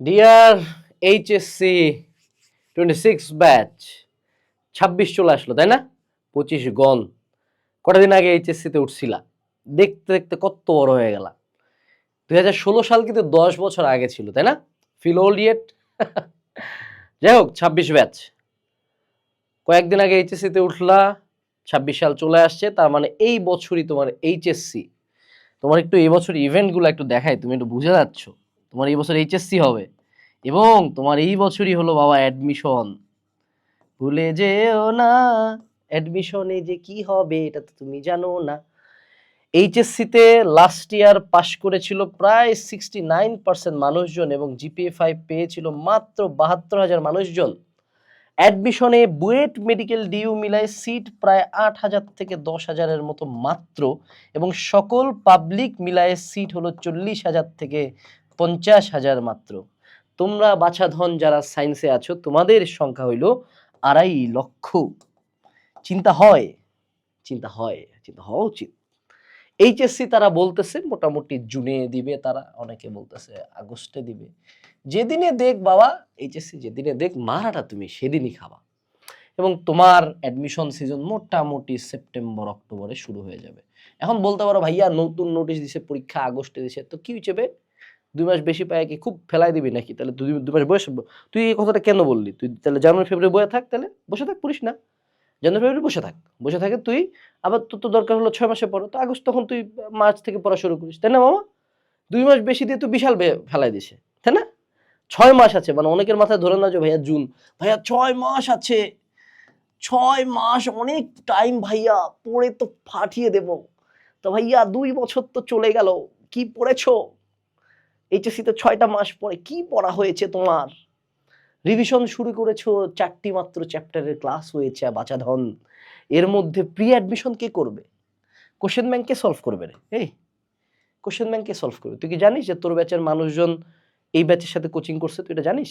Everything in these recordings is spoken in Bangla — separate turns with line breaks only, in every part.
Dear HSC twenty six batch ছাব্বিশ চলে আসলো, তাই না? পঁচিশ গন কটা দিন আগে এইচএসসিতে উঠছিলা? দেখতে দেখতে কত বড় হয়ে গেলা। দুই হাজার ষোলো সাল কিন্তু দশ বছর আগে ছিল, তাই না? ফিল ওল্ড ইয়েট যাই হোক, ছাব্বিশ ব্যাচ কয়েকদিন আগে এইচএসসিতে উঠলা, ছাব্বিশ সাল চলে আসছে, তার মানে এই বছরই তোমার এইচএসসি তোমার একটু এই বছর ইভেন্টগুলো একটু দেখাই, তুমি একটু বুঝে যাচ্ছ। তোমার এই বছর এইচএসসি হবে। এবং তোমার এই বছরই হলো বাবা অ্যাডমিশন ভুলে যেও না অ্যাডমিশনে যে কি হবে এটা তো তুমি জানো না। এইচএসসিতে লাস্ট ইয়ার পাশ করেছিল প্রায় সিক্সটি নাইন পার্সেন্ট মানুষজন এবং জিপিএ ফাইভ পেয়েছিল মাত্র বাহাত্তর হাজার মানুষজন। অ্যাডমিশনে বুয়েট মেডিকেল ডিউ মিলায় সিট প্রায় আট হাজার থেকে দশ হাজারের মতো মাত্র এবং সকল পাবলিক মিলায় সিট হলো চল্লিশ হাজার থেকে পঞ্চাশ হাজার মাত্র। তোমরা বাছাধন যারা সায়েন্সে আছো, তোমাদের সংখ্যা হইল আড়াই লক্ষ। চিন্তা হয় চিন্তা হয়, চিন্তা হওয়া উচিত। এইচএসসি তারা বলতেছে, মোটামুটি জুনে দিবে তারা, অনেকে বলতেছে আগস্টে দিবে। যেদিনে দেখ বাবা এইচএসসি যেদিনে দেখ, মারাটা তুমি সেদিনই খাবা। এবং তোমার অ্যাডমিশন সিজন মোটামুটি সেপ্টেম্বর, অক্টোবরে শুরু হয়ে যাবে। এখন বলতে পারো ভাইয়া, নতুন নোটিশ দিছে, পরীক্ষা আগস্টে দিছে, তো কি হিসেবে দুই মাস বেশি পায় কি খুব ফেলাই দিবি নাকি? তাহলে দুই দুই মাস বয়স, তুই এই কথাটা কেন বললি? তুই তাহলে জানুয়ারি, ফেব্রুয়ারি বয়ে থাক তাহলে, বসে থাক, পড়িস না। জানুয়ারি, ফেব্রুয়ারি বসে থাক। বসে থাকে তুই, আবার তোর তো দরকার হলো ছয় মাসে পড়ো, তো আগস্ট তখন তুই মার্চ থেকে পড়া শুরু করিস, তাই না মামা? দুই মাস বেশি দিয়ে তুই বিশাল ফেলাই দিছে, তাই না? ছয় মাস আছে মানে অনেকের মাথায় ধরে না যে ভাইয়া জুন, ভাইয়া ছয় মাস আছে, ছয় মাস অনেক টাইম ভাইয়া, পড়ে তো ফাটিয়ে দেব। তো ভাইয়া দুই বছর তো চলে গেল, কি পড়েছো? এইচএসসিতে ছয়টা মাস পরে কি পড়া হয়েছে তোমার? রিভিশন শুরু করেছ, চারটি মাত্র চ্যাপ্টারের ক্লাস হয়েছে, বাচাধন। এর মধ্যে প্রি অ্যাডমিশন কে করবে? কোশ্চেন ব্যাংক সলভ করবে রে? এই কোশ্চেন ব্যাংক সলভ করবে? তুই কি জানিস যে তোর ব্যাচের মানুষজন এই ব্যাচের সাথে কোচিং করছে? তুই এটা জানিস?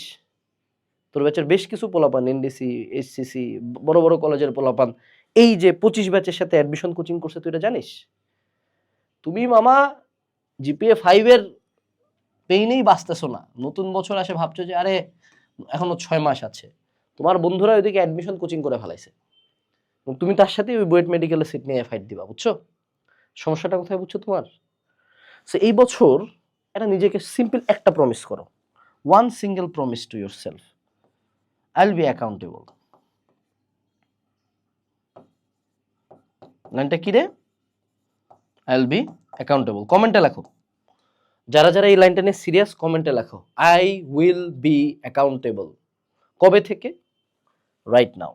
তোর ব্যাচের বেশ কিছু পোলাপান এনডিসি এসসিসি বড় বড় কলেজের পোলাপান, এই যে পঁচিশ ব্যাচের সাথে অ্যাডমিশন কোচিং করছে, তুই এটা জানিস? তুমি মামা জিপিএ ফাইভের পেইনেই বাঁচতেছো না। নতুন বছর আসে ভাবছ যে, আরে, এখনও ছয় মাস আছে। তোমার বন্ধুরা ওইদিকে অ্যাডমিশন কোচিং করে ফেলাইছে। তুমি তার সাথে ওই বুয়েট মেডিকেলের সিট নিয়ে ফাইট দিবা, বুঝছ? সমস্যাটা কোথায় বুঝছ তোমার? সো এই বছর এটা নিজেকে সিম্পল একটা প্রমিস করো। One single promise to yourself I will be accountable লাইনটা কি রে? আই উইল বি অ্যাকাউন্টেবল কমেন্টে লেখো। যারা যারা এই লাইনটা নিয়ে সিরিয়াস কমেন্টে লেখো আই উইল বি অ্যাকাউন্টেবল কবে থেকে? রাইট নাও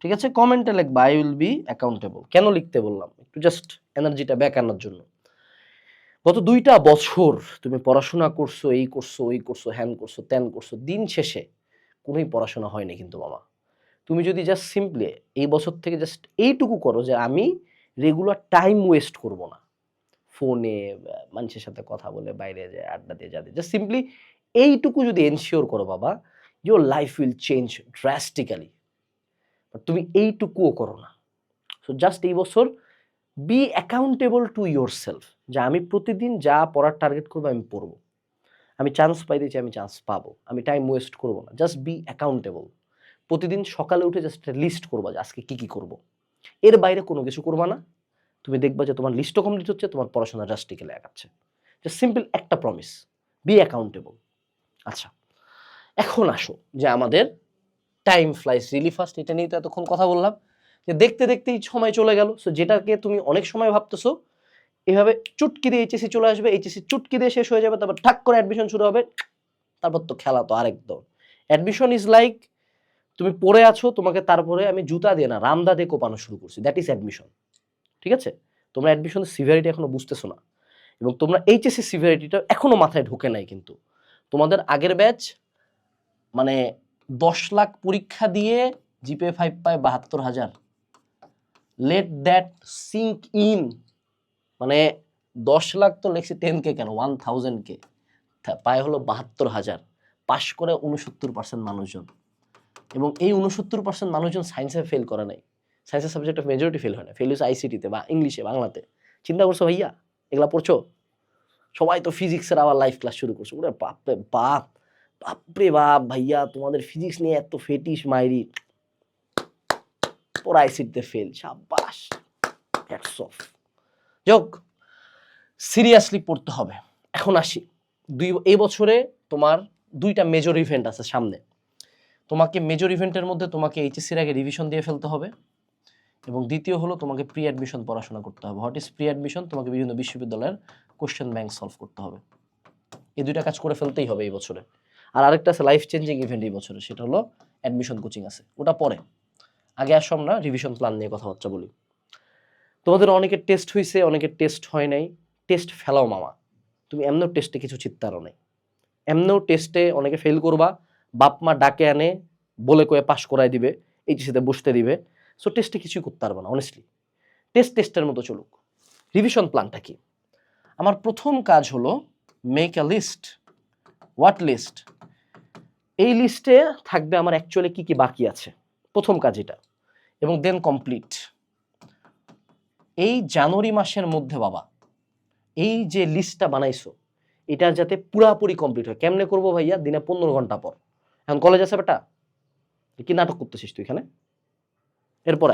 ঠিক আছে? কমেন্টে লিখবা আই উইল বি অ্যাকাউন্টেবল কেন লিখতে বললাম? একটু জাস্ট এনার্জিটা ব্যাক আনার জন্য। গত দুইটা বছর তুমি পড়াশোনা করছ, এই করছ, ওই করছ, হ্যান করছ, ত্যান করছ, দিন শেষে কোনোই পড়াশোনা হয়নি কিন্তু মামা। তুমি যদি জাস্ট সিম্পলি এই বছর থেকে জাস্ট এইটুকু করো যে আমি রেগুলার টাইম ওয়েস্ট করব না। ফোনে মানুষের সাথে কথা বলে, বাইরে যায় আড্ডা দিয়ে যাতে জাস্ট সিম্পলি এইটুকু যদি এনশিওর করো বাবা your life will change drastically but তুমি এইটুকুও করো না। সো জাস্ট এই বছর be accountable to your self যে আমি প্রতিদিন যা পড়ার টার্গেট করব, আমি পড়ব। আমি চান্স পাই দিয়েছি, আমি চান্স পাবো। আমি টাইম ওয়েস্ট করব না। জাস্ট বি অ্যাকাউন্টেবল প্রতিদিন সকালে উঠে জাস্ট লিস্ট করব আজকে কী কী করব। এর বাইরে কোনো কিছু করবা না। তুমি দেখবা যে তোমার লিস্টও কমপ্লিট হচ্ছে, তোমার পড়াশোনা ড্রাস্টিক্যালি আগাচ্ছে। জাস্ট সিম্পল একটা প্রমিস বি অ্যাকাউন্টেবল আচ্ছা এখন আসো যে আমাদের টাইম ফ্লাইস রিলি ফাস্ট এটা নিয়ে তো এতক্ষণ কথা বললাম। যে দেখতে দেখতেই সময় চলে গেল। সো যেটাকে তুমি অনেক সময় ভাবতেছো, এভাবে চুটকি দিয়ে এইচএসি চলে আসবে এইচএসি চুটকি দিয়ে শেষ হয়ে যাবে, তারপর ঠাক করে অ্যাডমিশন শুরু হবে, তারপর তো খেলা তো আরেক দল। অ্যাডমিশন ইজ লাইক তুমি পড়ে আছো, তোমাকে তারপরে আমি জুতা দিয়ে না, রামদা দিয়ে কোপানো শুরু করছি। দ্যাট ইজ অ্যাডমিশন ঠিক আছে? তোমরা অ্যাডমিশনের সিভিয়ারিটি এখনও বুঝতেছো না। এবং তোমরা এইচএসসি সিভিয়ারিটিটা এখনও মাথায় ঢোকে নাই কিন্তু। তোমাদের আগের ব্যাচ মানে দশ লাখ পরীক্ষা দিয়ে জিপে ফাইভ পায় বাহাত্তর হাজার। লেট দ্যাট সিঙ্ক ইন মানে দশ লাখ তো লেখছি টেন কে কেন? ওয়ান থাউজেন্ড কে পায় হলো বাহাত্তর হাজার। পাশ করে উনসত্তর পার্সেন্ট মানুষজন। এবং এই উনসত্তর পার্সেন্ট মানুষজন সায়েন্সে ফেল করে নাই। সায়েন্সের সাবজেক্ট অফ মেজরিটি ফেল হয় না। ফেল হচ্ছে আইসিটিতে বা ইংলিশে বাংলাতে। চিন্তা করছ ভাইয়া? এগুলা পড়ছো? সবাই তো ফিজিক্সের আবার লাইভ ক্লাস শুরু করছে। ওরে বাপরে বাপ! বাপরে বাপ! ভাইয়া, তোমাদের ফিজিক্স নিয়ে এত ফেটিস মাইরি। পড়াই সিটতে ফেল সাব্বাস! যোগ সিরিয়াসলি পড়তে হবে। এখন আসি। দুই এই বছরে তোমার দুইটা মেজর ইভেন্ট আছে সামনে। তোমাকে মেজর ইভেন্টের মধ্যে তোমাকে এইচএসসির আগে রিভিশন দিয়ে ফেলতে হবে। এবং দ্বিতীয় হলো তোমাকে প্রি অ্যাডমিশন পড়াশোনা করতে হবে। হোয়াট ইজ প্রি অ্যাডমিশন তোমাকে বিভিন্ন বিশ্ববিদ্যালয়ের কোশ্চেন ব্যাংক সলভ করতে হবে। এই দুইটা কাজ করে ফেলতেই হবে এই বছরে। আর আরেকটা আছে লাইফ চেঞ্জিং ইভেন্ট এই বছরে, সেটা হলো অ্যাডমিশন কোচিং আছে। ওটা পরে। আগে আসো আমরা রিভিশন প্ল্যান নিয়ে কথাবার্তা বলি। তোমাদের অনেকের টেস্ট হয়েছে অনেকের টেস্ট হয় নাই। টেস্ট ফেলাও মামা। তুমি এমনও টেস্টে কিছু চিত্তারও নেই। এমনও টেস্টে অনেকে ফেল করবা, বাপ মা ডাকে আনে, বলে কয়ে পাশ করাই দিবে, এইচএসিতে বসতে দিবে। সো টেস্টে কিছুই করতে পারব না অনেস্টলি টেস্ট টেস্টের মতো চলুক। রিভিশন প্ল্যানটা কি? আমার প্রথম কাজ হলো make a list what list এই লিস্টে থাকবে আমার অ্যাকচুয়ালি কি কি বাকি আছে। প্রথম কাজ এটা। এবং দেন কমপ্লিট এই জানুয়ারি মাসের মধ্যে বাবা, এই যে লিস্টটা বানাইছো, এটা যাতে পুরাপুরি কমপ্লিট হয়। কেমনে করব ভাইয়া? দিনে পনেরো ঘণ্টা পর। এখন কলেজ আছে বেটা? কি নাটক করতেছিস তুই এখানে? এরপর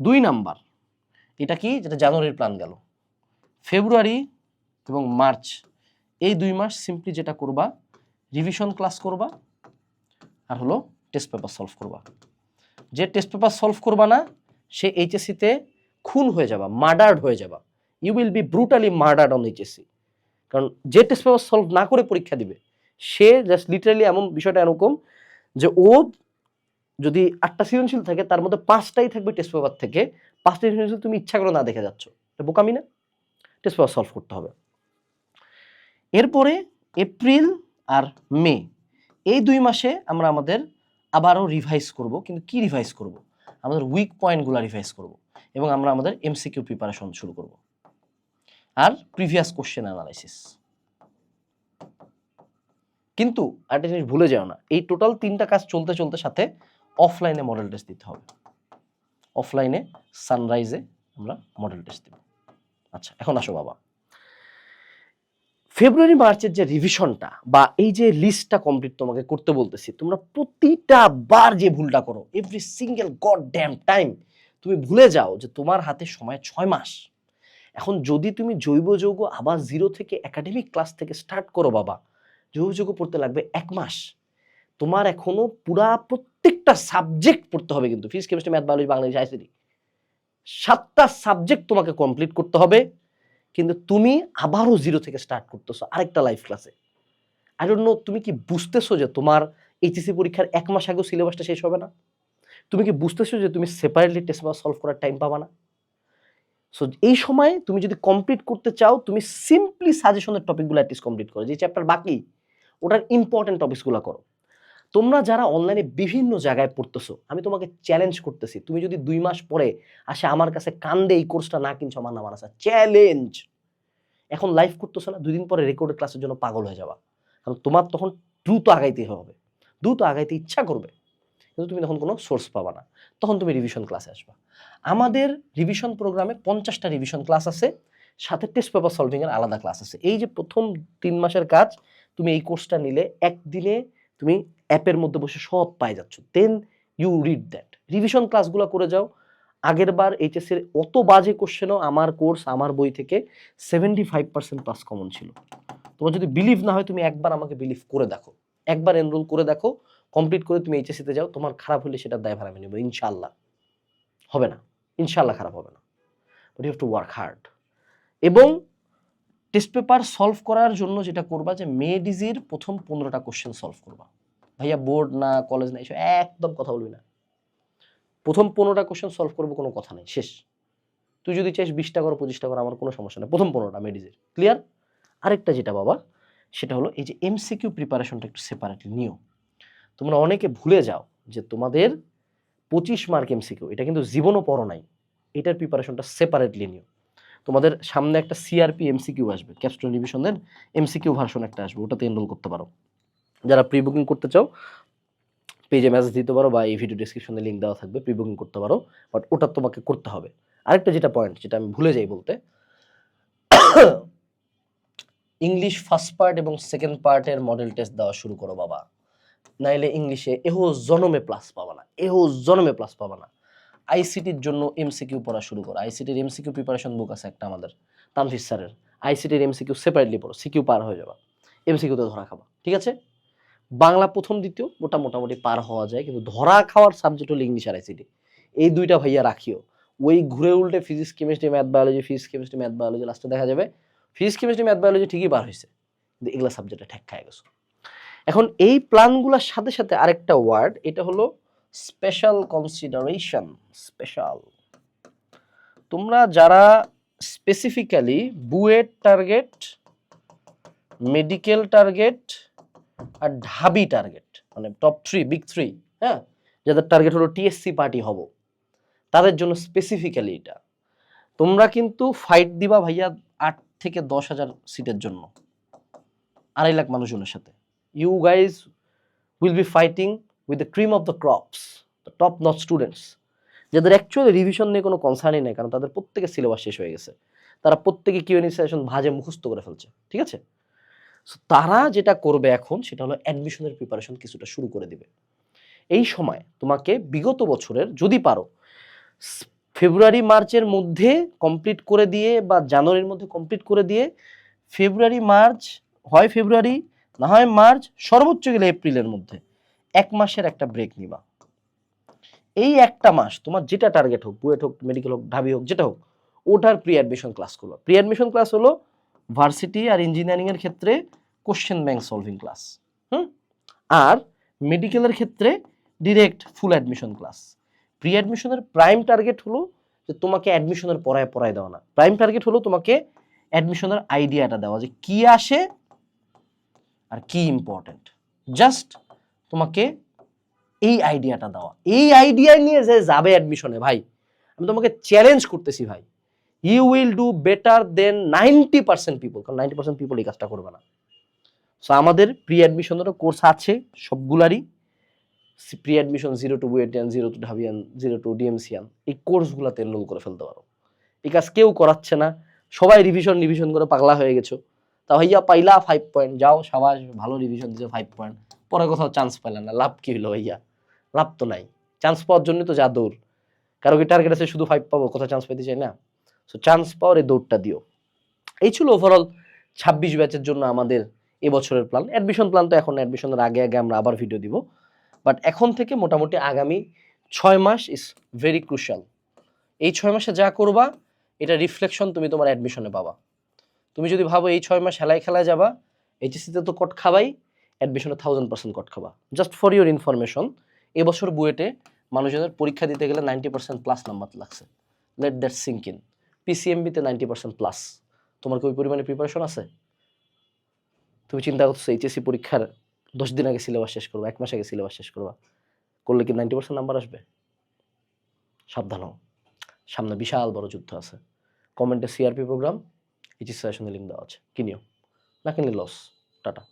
দুই নাম্বার, এটা কি? যেটা জানুয়ারির প্ল্যান গেল। ফেব্রুয়ারি এবং মার্চ, এই দুই মাস সিম্পলি যেটা করবা রিভিশন ক্লাস করবা আর হলো টেস্ট পেপার সলভ করবা। যে টেস্ট পেপার সলভ করবা না, সে এইচএসসিতে খুন হয়ে যাবা মার্ডার্ড হয়ে যাবা। You will be brutally murdered on HSC কারণ যে টেস্ট পেপার সলভ না করে পরীক্ষা দিবে, সে জাস্ট লিটারালি এমন বিষয়টা এরকম যে ও যদি আটটা সৃজনশীল থাকে, তার মধ্যে পাঁচটাই থাকবে টেস্ট পেপার থেকে। পাঁচটা সৃজনশীল তুমি ইচ্ছা করে না দেখে যাচ্ছ। এটা বোকামি না? টেস্ট পেপার সলভ করতে হবে। এরপরে এপ্রিল আর মে, এই দুই মাসে আমরা আমাদের আবারও রিভাইজ করব। কিন্তু কি রিভাইজ করব? আমাদের উইক পয়েন্টগুলো রিভাইজ করব এবং আমরা আমাদের এমসিকিউ প্রিপারেশন শুরু করব। আর প্রিভিয়াস কোশ্চেন অ্যানালাইসিস কিন্তু একটা জিনিস ভুলে যাও না, এই টোটাল তিনটা কাজ চলতে চলতে সাথে অফলাইনে মডেল টেস্ট দিতে হবে। অফলাইনে সানরাইজে আমরা মডেল টেস্ট দেব। আচ্ছা এখন আসো বাবা। ফেব্রুয়ারি মার্চের যে রিভিশনটা বা এই যে লিস্টটা কমপ্লিট তোমাকে করতে বলতেছি, তোমরা প্রতিটা বার যে ভুলটা করো every single god damn time তুমি ভুলে যাও যে তোমার হাতে সময় ছয় মাস। এখন যদি তুমি জৈব যৌগ আবার জিরো থেকে একাডেমিক ক্লাস থেকে স্টার্ট করো বাবা, জৈব যৌগ পড়তে লাগবে এক মাস। তোমার এখনও পুরা প্রত্যেকটা সাবজেক্ট পড়তে হবে কিন্তু। Physics chemistry math biology Bangladesh ICT সাতটা সাবজেক্ট তোমাকে কমপ্লিট করতে হবে, কিন্তু তুমি আবারও জিরো থেকে স্টার্ট করতেছো আরেকটা লাইফ ক্লাসে আই ডোন্ট নো তুমি কি বুঝতেছো যে তোমার এইচএসসি পরীক্ষার এক মাস আগেও সিলেবাসটা শেষ হবে না? তুমি কি বুঝতেছো যে তুমি সেপারেটলি টেস্ট পেপার সলভ করার টাইম পাবা না? সো এই সময় তুমি যদি কমপ্লিট করতে চাও, তুমি সিম্পলি সাজেশনের টপিকগুলো অ্যাটলিস্ট কমপ্লিট করো। যে চ্যাপ্টার বাকি, ওটার ইম্পর্টেন্ট টপিকসগুলো করো। তোমরা যারা অনলাইনে বিভিন্ন জায়গায় পড়তেছো, আমি তোমাকে চ্যালেঞ্জ করতেছি, তুমি যদি দুই মাস পরে আসে আমার কাছে কান্দে এই কোর্সটা না কিনছো, আমার নাম আছে চ্যালেঞ্জ এখন লাইভ করতেছো না, দুদিন পরে রেকর্ডেড ক্লাসের জন্য পাগল হয়ে যাবা। কারণ তোমার তখন দ্রুত আগাইতে হবে। দ্রুত আগাইতে ইচ্ছা করবে। কিন্তু তুমি তখন কোনো সোর্স পাবা না। তখন তুমি রিভিশন ক্লাসে আসবা। আমাদের রিভিশন প্রোগ্রামে পঞ্চাশটা রিভিশন ক্লাস আছে, সাথে টেস্ট পেপার সলভিংয়ের আলাদা ক্লাস আছে। এই যে প্রথম তিন মাসের কাজ, তুমি এই কোর্সটা নিলে, একদিনে তুমি অ্যাপের মধ্যে বসে সব পাই যাচ্ছ। Then you read that revision ক্লাসগুলো করে যাও। আগের বার এইচএসের অত বাজে কোশ্চেনও আমার কোর্স আমার বই থেকে seventy five percent plus common ছিল। তোমার যদি বিলিভ না হয়, তুমি একবার আমাকে বিলিভ করে দেখো। একবার এনরোল করে দেখো। কমপ্লিট করে তুমি এইচএসিতে যাও। তোমার খারাপ হলে সেটা দায়ভার আমি নেব ইনশাল্লাহ হবে না। ইনশাল্লাহ খারাপ হবে না। But you have to work hard এবং টেস্ট পেপার সলভ করার জন্য যেটা করবা যে মে ডিজির প্রথম পনেরোটা কোশ্চেন সলভ করবা। ভাইয়া বোর্ড না কলেজ না এসব একদম কথা বলবি না। প্রথম পনেরোটা কোশ্চেন সলভ করব কোনো কথা নেই শেষ। তুই যদি চাইস বিশটা করো পঁচিশটা করো আমার কোনো সমস্যা নেই। প্রথম পনেরোটা মেডিজের ক্লিয়ার আরেকটা যেটা বাবা সেটা হলো এই যে এমসিকিউ প্রিপারেশনটা একটু সেপারেটলি নিও। তোমরা অনেকে ভুলে যাও যে তোমাদের পঁচিশ মার্ক এমসিকিউ এটা কিন্তু জীবনও পড়ো নাই। এটার প্রিপারেশনটা সেপারেটলি নিও। তোমাদের সামনে একটা সিআরপি এমসিকিউ আসবে ক্যাপস্টোন রিভিশনের এমসিকিউ ভার্সন একটা আসবে ওটাতে এনরোল করতে পারো। যারা প্রি বুকিং করতে চাও পেজে মেসেজ দিতে পারো বা এই ভিডিও ডিসক্রিপশনে লিঙ্ক দেওয়া থাকবে প্রি বুকিং করতে পারো বাট ওটা তোমাকে করতে হবে। আরেকটা যেটা পয়েন্ট যেটা আমি ভুলে যাই বলতে ইংলিশ ফার্স্ট পার্ট এবং সেকেন্ড পার্টের মডেল টেস্ট দেওয়া শুরু করো বাবা। নাইলে ইংলিশে এহো জনমে প্লাস পাবা না, এহো জনমে প্লাস পাবা না। আইসিটির জন্য এমসিকিউ পড়া শুরু করো। আইসিটির এমসিকিউ প্রিপারেশন বুক আছে একটা আমাদের তানফিস স্যারের আইসিটির এমসিকিউ সেপারেটলি পড়ো সিকিউ পার হয়ে যাবা। এমসিকিউতে ধরা খাবা, ঠিক আছে? বাংলা প্রথম, দ্বিতীয় ওটা মোটামুটি পার হওয়া যায়, কিন্তু ধরা খাওয়ার সাবজেক্ট হলো ইংলিশ আর আইসিটি এই দুইটা ভাইয়া রাখিও। ওই ঘুরে উল্টে physics chemistry math biology physics chemistry math biology লাস্টে দেখা যাবে। ফিজিক্স কেমিস্ট্রি ম্যাথ বায়োলজি ঠিকই পার হয়েছে কিন্তু এগুলো সাবজেক্টে ঠেক খায় গেছো। এখন এই প্ল্যানগুলোর সাথে সাথে আরেকটা ওয়ার্ড এটা হলো স্পেশাল কনসিডারেশন স্পেশাল তোমরা যারা specifically BUET target medical target আর ঢাবি টার্গেট মানে টপ থ্রি বিগ থ্রি হ্যাঁ? যাদের টার্গেট হলো টিএসসি পার্টি হব। তাদের জন্য স্পেসিফিক্যালি এটা। তোমরা কিন্তু ফাইট দিবা ভাইয়া আট থেকে দশ হাজার সিটের জন্য। আড়াই লাখ মানুষজনের সাথে। You guys will be fighting with the cream of the crops the top not students যাদের অ্যাকচুয়ালি রিভিশন নিয়ে কোনো কনসার্নই নেই, কারণ তাদের প্রত্যেকের সিলেবাস শেষ হয়ে গেছে। তারা প্রত্যেকে কিউএনই সেশন ভাজে মুখস্থ করে ফেলছে, ঠিক আছে? তারা যেটা করবে এখন সেটা হলো অ্যাডমিশনের প্রিপারেশন কিছুটা শুরু করে দিবে। এই সময় তোমাকে বিগত বছরের যদি পারো ফেব্রুয়ারি মার্চের মধ্যে কমপ্লিট করে দিয়ে বা জানুয়ারির মধ্যে কমপ্লিট করে দিয়ে ফেব্রুয়ারি মার্চ হয় ফেব্রুয়ারি না হয় মার্চ সর্বোচ্চ গেলে এপ্রিলের মধ্যে এক মাসের একটা ব্রেক নিবা। এই একটা মাস তোমার যেটা টার্গেট হোক, বুয়েট হোক মেডিকেল হোক, ঢাবি হোক, যেটা হোক, ওটার প্রি অ্যাডমিশন ক্লাস করবা। প্রি অ্যাডমিশন ক্লাস হলো ভার্সিটি আর ইঞ্জিনিয়ারিং এর ক্ষেত্রে কোশ্চেন ব্যাংক সলভিং ক্লাস হুম? আর মেডিকেলের ক্ষেত্রে direct full admission class pre অ্যাডমিশনের প্রাইম টার্গেট হলো যে তোমাকে অ্যাডমিশনের পড়ায় পড়ায় দেওয়া না। প্রাইম টার্গেট হলো তোমাকে অ্যাডমিশনের আইডিয়াটা দেওয়া যে কি আসে আর কি ইম্পর্টেন্ট জাস্ট তোমাকে এই আইডিয়াটা দেওয়া। এই আইডিয়া নিয়ে যে যাবে অ্যাডমিশনে ভাই, আমি তোমাকে চ্যালেঞ্জ করতেছি, ভাই। You will do better than ninety percent people কারণ নাইনটি পার্সেন্ট পিপল এই কাজটা করবে না। সো আমাদের প্রি অ্যাডমিশনেরও কোর্স আছে, সবগুলারই। Pre admission zero to বুয়েটিয়ান zero to ঢাবিয়ান zero to ডিএমসিয়ান এই কোর্সগুলোতে এনরোল করে ফেলতে পারো। এই কাজ কেউ করাচ্ছে না, সবাই রিভিশন রিভিশন করে পাগলা হয়ে গেছো। তা ভাইয়া পাইলা ফাইভ পয়েন্ট যাও সবাই ভালো রিভিশন দিচ্ছে ফাইভ পয়েন্ট পরে কোথাও চান্স পাইলা না, লাভ কি হলো ভাইয়া? লাভ তো নাই। চান্স পাওয়ার জন্য তো যা দৌড়। কারও কি টার্গেট আছে শুধু ফাইভ পাবো, কোথাও চান্স পেতে চাই না? সো চান্স পাওয়ার এই দৌড়টা দিও। এই ছিল ওভারঅল ছাব্বিশ ব্যাচের জন্য আমাদের এবছরের প্ল্যান অ্যাডমিশন প্ল্যান তো এখন অ্যাডমিশনের আগে আগে আমরা আবার ভিডিও দিব। বাট এখন থেকে মোটামুটি আগামী ছয় মাস ইজ ভেরি ক্রুশাল এই ছয় মাসে যা করবা, এটা রিফ্লেকশন তুমি তোমার অ্যাডমিশনে পাবা। তুমি যদি ভাবো এই ছয় মাস হেলায় খেলায় যাবা এইচএসিতে তো কট খাবাই অ্যাডমিশনে থাউজেন্ড পার্সেন্ট কট খাবা। জাস্ট ফর ইউর ইনফরমেশন এবছর বুয়েটে মানুষজনের পরীক্ষা দিতে গেলে নাইনটি পার্সেন্ট প্লাস নাম্বার লাগছে। লেট দ্যাট সিঙ্ক ইন পিসিএমবিতে নাইনটি পার্সেন্ট প্লাস তোমার কি ওই পরিমাণে প্রিপারেশন আছে? তুমি চিন্তা করছ এইচএসসি পরীক্ষার দশ দিন আগে সিলেবাস শেষ করবা, এক মাস আগে সিলেবাস শেষ করবা। করলে কি নাইনটি পার্সেন্ট নাম্বার আসবে? সাবধান হও। সামনে বিশাল বড় যুদ্ধ আছে। কমেন্টে সিআরপি প্রোগ্রাম এইচএসসি সেশনে লিঙ্ক দেওয়া আছে। কিনিও। না কিনলে লস টাটা।